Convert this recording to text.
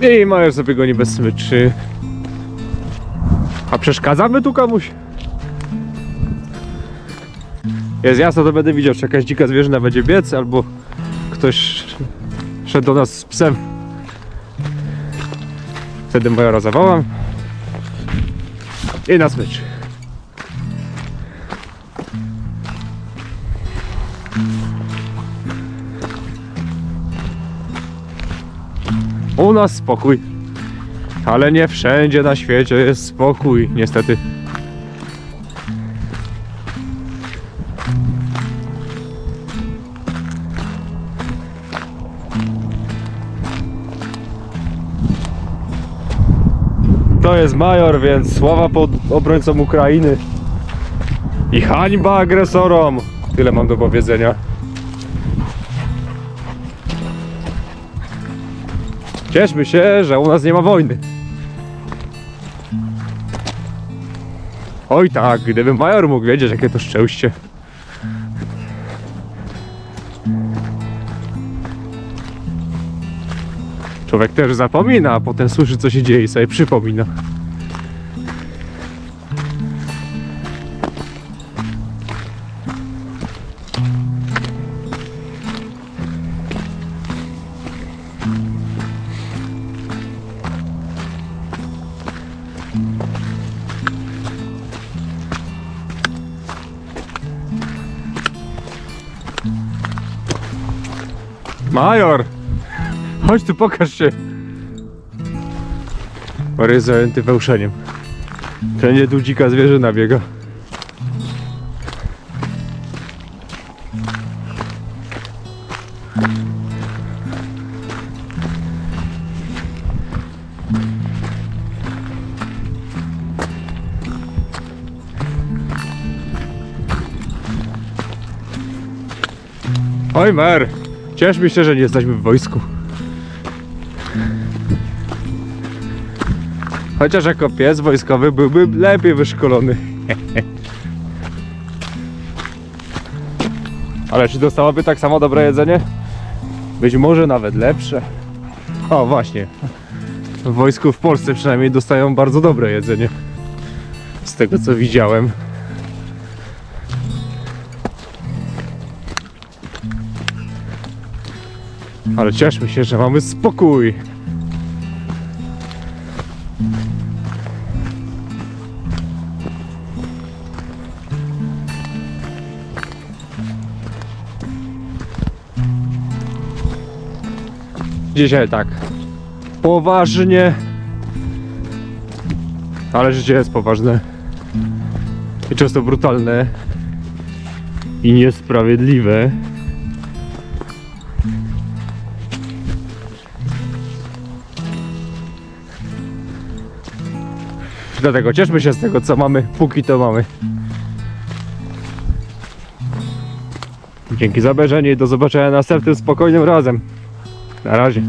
I Major sobie goni bez smyczy. A przeszkadzamy tu komuś? Jest jasno, to będę widział, czy jakaś dzika zwierzyna będzie biec, albo ktoś szedł do nas z psem. Wtedy Majora zawołam. I na smycz. U nas spokój. Ale nie wszędzie na świecie jest spokój, niestety. To jest major, więc sława pod obrońcom Ukrainy. I hańba agresorom. Tyle mam do powiedzenia. Cieszmy się, że u nas nie ma wojny. Oj tak, gdyby major mógł wiedzieć, jakie to szczęście. Człowiek też zapomina, a potem słyszy co się dzieje i sobie przypomina. Major! Chodź tu, pokaż się. Major jest zajęty wełszeniem. Wszędzie tu dzika zwierzyna biega. Oj, mer! Cieszmy się, że nie jesteśmy w wojsku. Chociaż jako pies wojskowy byłby lepiej wyszkolony. Ale czy dostałaby tak samo dobre jedzenie? Być może nawet lepsze. O, właśnie. W wojsku w Polsce przynajmniej dostają bardzo dobre jedzenie. Z tego co widziałem. Ale cieszmy się, że mamy spokój. Dzisiaj tak. Poważnie. Ale życie jest poważne. I często brutalne. I niesprawiedliwe. Dlatego cieszmy się z tego, co mamy, póki to mamy. Dzięki za obejrzenie i do zobaczenia następnym spokojnym razem. Na razie.